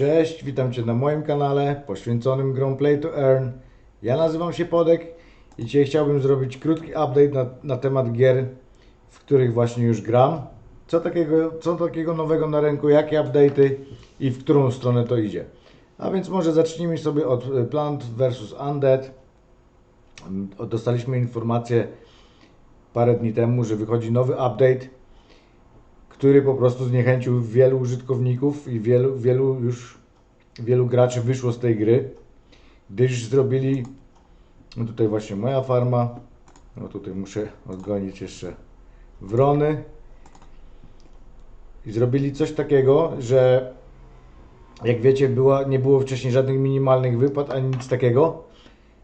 Cześć, witam Cię na moim kanale poświęconym grom Play to Earn. Ja nazywam się Podek i dzisiaj chciałbym zrobić krótki update na, na temat gier, w których właśnie już gram. Co takiego, co takiego nowego na rynku, jakie update'y i w którą stronę to idzie. A więc może zacznijmy sobie od y, Plant vs Undead. Mm, Dostaliśmy informację parę dni temu, że wychodzi nowy update który po prostu zniechęcił wielu użytkowników i wielu, wielu już wielu graczy wyszło z tej gry, gdyż zrobili no tutaj właśnie moja farma, no tutaj muszę odgonić jeszcze wrony. I zrobili coś takiego, że jak wiecie była, nie było wcześniej żadnych minimalnych wypłat ani nic takiego,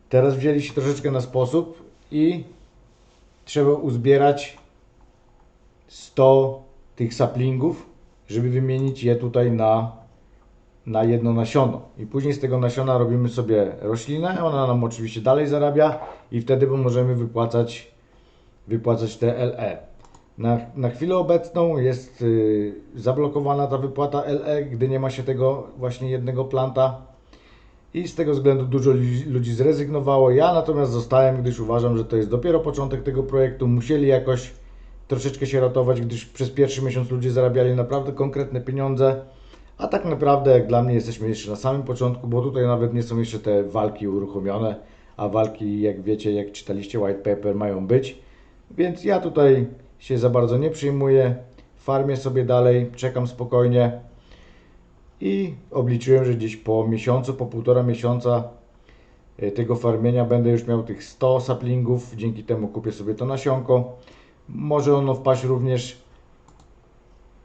teraz wzięli się troszeczkę na sposób i trzeba uzbierać 100 tych saplingów, żeby wymienić je tutaj na, na jedno nasiono. I później z tego nasiona robimy sobie roślinę, ona nam oczywiście dalej zarabia i wtedy możemy wypłacać, wypłacać te LE. Na, na chwilę obecną jest y, zablokowana ta wypłata LE, gdy nie ma się tego właśnie jednego planta. I z tego względu dużo ludzi- zrezygnowało. Ja natomiast zostałem, gdyż uważam, że to jest dopiero początek tego projektu. Musieli jakoś troszeczkę się ratować, gdyż przez pierwszy miesiąc ludzie zarabiali naprawdę konkretne pieniądze. A tak naprawdę, jak dla mnie, jesteśmy jeszcze na samym początku, bo tutaj nawet nie są jeszcze te walki uruchomione. A walki, jak wiecie, jak czytaliście white paper, mają być. Więc ja tutaj się za bardzo nie przyjmuję. Farmię sobie dalej, czekam spokojnie. I obliczyłem, że gdzieś po miesiącu, po półtora miesiąca e, tego farmienia będę już miał tych 100 saplingów. Dzięki temu kupię sobie to nasionko. Może ono wpaść również,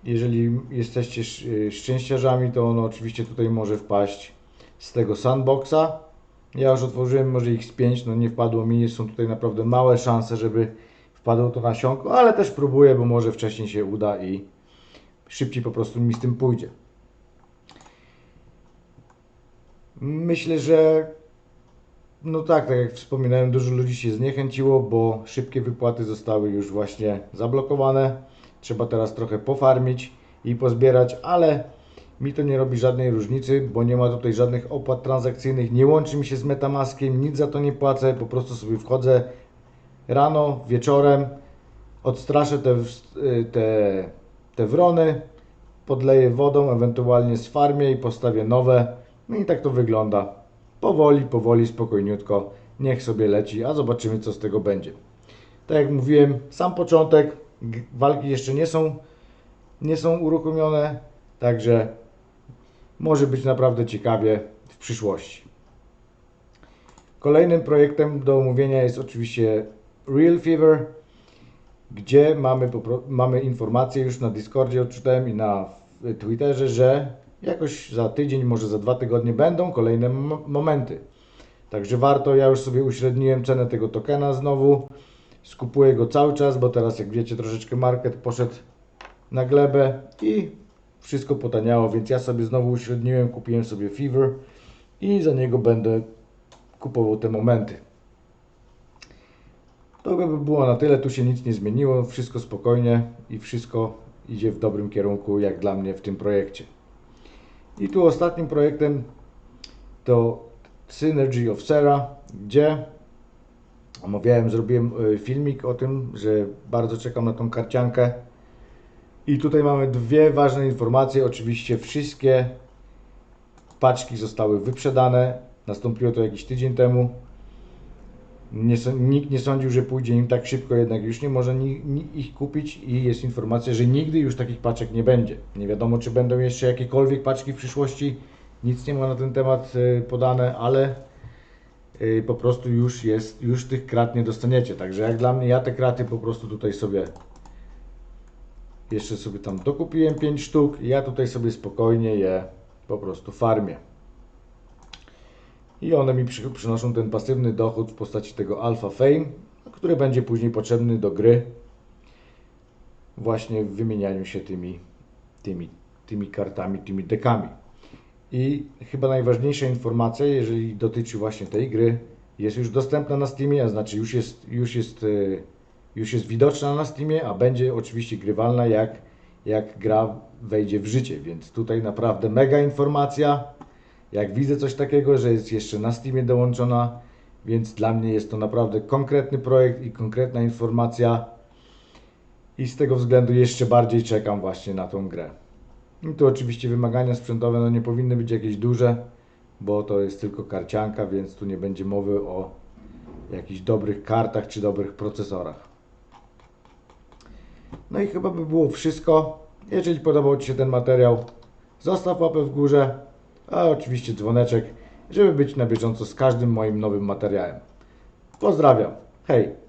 jeżeli jesteście y, szczęściarzami, to ono oczywiście tutaj może wpaść z tego sandboxa. Ja już otworzyłem może ich z 5, no nie wpadło mi, są tutaj naprawdę małe szanse, żeby wpadło to nasionko, ale też próbuję, bo może wcześniej się uda i szybciej po prostu mi z tym pójdzie. Myślę, że no tak, tak jak wspominałem, dużo ludzi się zniechęciło, bo szybkie wypłaty zostały już właśnie zablokowane. Trzeba teraz trochę pofarmić i pozbierać, ale mi to nie robi żadnej różnicy, bo nie ma tutaj żadnych opłat transakcyjnych, nie łączy mi się z Metamaskiem, nic za to nie płacę, po prostu sobie wchodzę rano, wieczorem, odstraszę te, te, te wrony, podleję wodą, ewentualnie z farmię i postawię nowe. No i tak to wygląda. Powoli, powoli, spokojniutko. Niech sobie leci, a zobaczymy co z tego będzie. Tak jak mówiłem, sam początek, walki jeszcze nie są, nie są uruchomione, także może być naprawdę ciekawie w przyszłości. Kolejnym projektem do omówienia jest oczywiście Real Fever, gdzie mamy, mamy informacje już na Discordzie, odczytałem i na Twitterze, że jakoś za tydzień, może za dwa tygodnie będą kolejne momenty. Także warto, ja już sobie uśredniłem cenę tego tokena znowu. Skupuję go cały czas, bo teraz jak wiecie troszeczkę market poszedł na glebę i wszystko potaniało, więc ja sobie znowu uśredniłem, kupiłem sobie Fever i za niego będę kupował te momenty. To by było na tyle, tu się nic nie zmieniło, wszystko spokojnie i wszystko idzie w dobrym kierunku, jak dla mnie w tym projekcie. I tu ostatnim projektem to Synergy of Sera, gdzie omawiałem, zrobiłem e, filmik o tym, że bardzo czekam na tą karciankę. I tutaj mamy dwie ważne informacje. Oczywiście wszystkie paczki zostały wyprzedane. Nastąpiło to jakiś tydzień temu. Nie, nikt nie sądził, że pójdzie im tak szybko, jednak już nie może ni, ni, ich kupić i jest informacja, że nigdy już takich paczek nie będzie. Nie wiadomo, czy będą jeszcze jakiekolwiek paczki w przyszłości. Nic nie ma na ten temat e, podane, ale e, po prostu już jest, już tych krat nie dostaniecie. Także jak dla mnie, ja te kraty po prostu tutaj sobie jeszcze sobie tam dokupiłem 5 sztuk ja tutaj sobie spokojnie je po prostu farmię. I one mi przy, przynoszą ten pasywny dochód w postaci tego Alpha Fame, który będzie później potrzebny do gry. Właśnie w wymienianiu się tymi, tymi, tymi kartami, tymi dekami. I chyba najważniejsza informacja, jeżeli dotyczy właśnie tej gry, jest już dostępna na Steamie, a znaczy już jest, już jest, e, już jest widoczna na Steamie, a będzie oczywiście grywalna jak jak gra wejdzie w życie. Więc tutaj naprawdę mega informacja. Jak widzę coś takiego, że jest jeszcze na Steamie dołączona, więc dla mnie jest to naprawdę konkretny projekt i konkretna informacja. I z tego względu jeszcze bardziej czekam właśnie na tą grę. I tu oczywiście wymagania sprzętowe no nie powinny być jakieś duże, bo to jest tylko karcianka, więc tu nie będzie mowy o jakichś dobrych kartach czy dobrych procesorach. No i chyba by było wszystko. Jeżeli podobał Ci się ten materiał, zostaw łapę w górze, a oczywiście dzwoneczek, żeby być na bieżąco z każdym moim nowym materiałem. Pozdrawiam. Hej!